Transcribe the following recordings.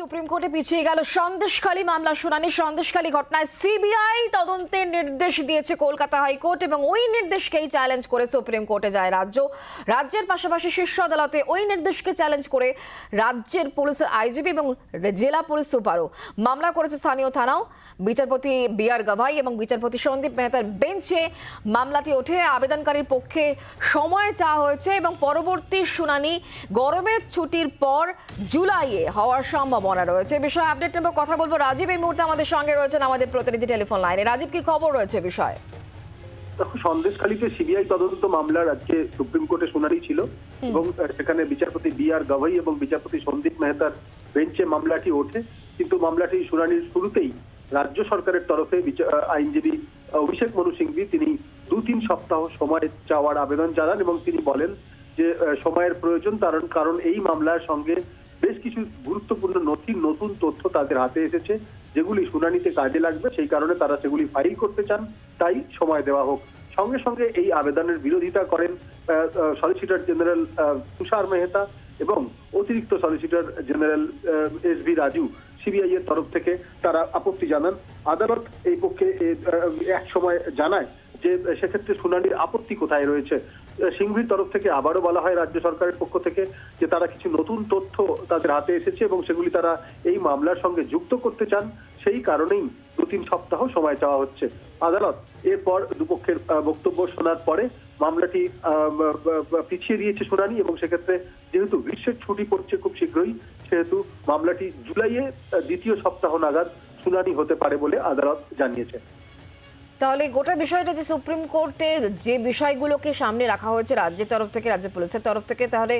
Supreme কোর্টে পিছিয়ে গেল সন্দেশখালী মামলা শুনানি। সন্দেশখালী ঘটনায় সিবিআই তদন্তের নির্দেশ দিয়েছে কলকাতা হাইকোর্ট এবং ওই নির্দেশকেই চ্যালেঞ্জ করে সুপ্রিম কোর্টে যায় রাজ্য। রাজ্যের পাশাপাশি শীর্ষ আদালতে ওই নির্দেশকে চ্যালেঞ্জ করে রাজ্যের পুলিশের আইজিপি এবং জেলা পুলিশ সুপারও। মামলা করেছে স্থানীয় থানাও। বিচারপতি বি আর গাভাই এবং বিচারপতি সন্দীপ মেহতার বেঞ্চে মামলাটি ওঠে। আবেদনকারীর পক্ষে সময় চাওয়া হয়েছে এবং পরবর্তী শুনানি গরমের ছুটির পর জুলাইয়ে হওয়ার সম্ভাবনা। রয়েছে। এ বিষয়ে আপডেট নেব কথা বলব রাজীব। এই মুহূর্তে আমাদের সঙ্গে রয়েছেন আমাদের প্রতিনিধি টেলিফোন লাইনে। রাজীব কি খবর রয়েছে বিষয়ে? সন্দেশখালীতে সিবিআই তদন্ত মামলার আজকে সুপ্রিম কোর্টে শুনানি ছিল এবং সেখানে বিচারপতি বি আর গাভাই এবং বিচারপতি সন্দীপ মেহতার বেঞ্চে মামলাটি ওঠে। কিন্তু মামলাটি শুনানির শুরুতেই রাজ্য সরকারের তরফে আইনজীবী অভিষেক মনু সিংভি তিনি দু তিন সপ্তাহ সময় চাওয়ার আবেদন জানান এবং তিনি বলেন যে সময়ের প্রয়োজন কারণ কারণ এই মামলার সঙ্গে বেশ কিছু গুরুত্বপূর্ণ নথি, নতুন তথ্য তাদের হাতে এসেছে, যেগুলি শুনানিতে কাজে লাগবে, সেই কারণে তারা সেগুলি ফাইল করতে চান। তাই সময় দেওয়া হোক। সঙ্গে সঙ্গে এই আবেদনের বিরোধিতা করেন সলিসিটর জেনারেল তুষার মেহতা এবং অতিরিক্ত solicitor general S V Raju CBI এর তরফ থেকে তারা আপত্তি জানান। আদালত এই পক্ষে এক সময় জানায় যে, সেক্ষেত্রে শুনানির আপত্তি কোথায় রয়েছে? সিংভির তরফ থেকে আবারও বলা হয় রাজ্য সরকারের পক্ষ থেকে যে, তারা কিছু নতুন তথ্য তাদের হাতে এসেছে এবং সেগুলি তারা এই মামলার সঙ্গে যুক্ত করতে চান। সেই কারণেই দু তিন সপ্তাহ সময় চাওয়া হচ্ছে। আদালত এরপর দুপক্ষের বক্তব্য শোনার পরে মামলাটি পিছিয়ে দিয়েছে শুনানি এবং সেক্ষেত্রে যেহেতু গ্রীষ্মের ছুটি পড়ছে খুব শীঘ্রই, সেহেতু মামলাটি জুলাইয়ে দ্বিতীয় সপ্তাহ নাগাদ শুনানি হতে পারে বলে আদালত জানিয়েছে। তাহলে গোটা বিষয়টা যে সুপ্রিম কোর্টে যে বিষয়গুলোকে সামনে রাখা হয়েছে রাজ্যের তরফ থেকে, রাজ্য পুলিশের তরফ থেকে, তাহলে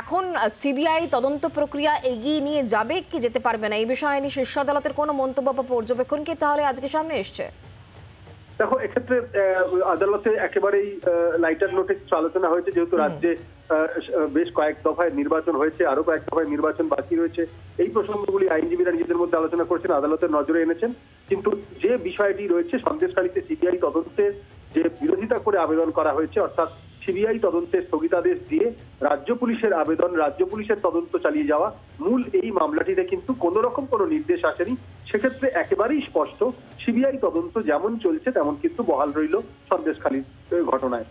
এখন সিবিআই তদন্ত প্রক্রিয়া এগিয়ে নিয়ে যাবে কি, যেতে পারবে না? এই বিষয়ে নিয়ে শীর্ষ আদালতের কোনো মন্তব্য বা পর্যবেক্ষণ কি তাহলে আজকে সামনে এসছে? দেখো এক্ষেত্রে আদালতে একেবারেই লাইটার নোটে কিছু আলোচনা হয়েছে যেহেতু রাজ্যে বেশ কয়েক দফায় নির্বাচন হয়েছে আরও কয়েক দফায় নির্বাচন বাকি রয়েছে। এই প্রসঙ্গগুলি আইনজীবীরা নিজেদের মধ্যে আলোচনা করেছেন আদালতের নজরে এনেছেন। কিন্তু যে বিষয়টি রয়েছে সন্দেশকারীতে সিবিআই তদন্তের যে বিরোধিতা করে আবেদন করা হয়েছে অর্থাৎ সিবিআই তদন্তের স্থগিতাদেশ দিয়ে রাজ্য পুলিশের আবেদন, রাজ্য পুলিশের তদন্ত চালিয়ে যাওয়া মূল এই মামলাটিতে কিন্তু কোন রকম কোনো নির্দেশ আসেনি। সেক্ষেত্রে একেবারেই স্পষ্ট, সিবিআই তদন্ত যেমন চলছে তেমন কিন্তু বহাল রইল সন্দেশখালীর ঘটনায়।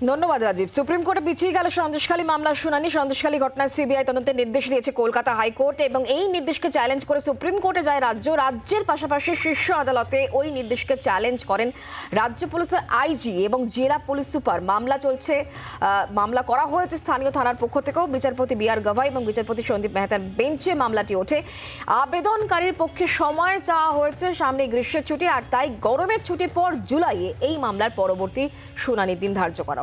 ধন্যবাদ রাজীব। সুপ্রিম কোর্টে পিছিয়ে গেল সন্দেশখালী মামলার শুনানি। সন্দেশখালী ঘটনায় সিবিআই তদন্তের নির্দেশ দিয়েছে কলকাতা হাইকোর্ট এবং এই নির্দেশকে চ্যালেঞ্জ করে সুপ্রিম কোর্টে যায় রাজ্য। রাজ্যের পাশাপাশি শীর্ষ আদালতে ওই নির্দেশকে চ্যালেঞ্জ করেন রাজ্য পুলিশের আইজি এবং জেলা পুলিশ সুপার। মামলা চলছে মামলা করা হয়েছে স্থানীয় থানার পক্ষ থেকেও। বিচারপতি বি আর গাভাই এবং বিচারপতি সন্দীপ মেহতার বেঞ্চে মামলাটি ওঠে। আবেদনকারীর পক্ষে সময় চাওয়া হয়েছে, সামনে গ্রীষ্মের ছুটি, আর তাই গরমের ছুটির পর জুলাইয়ে এই মামলার পরবর্তী শুনানির দিন ধার্য করা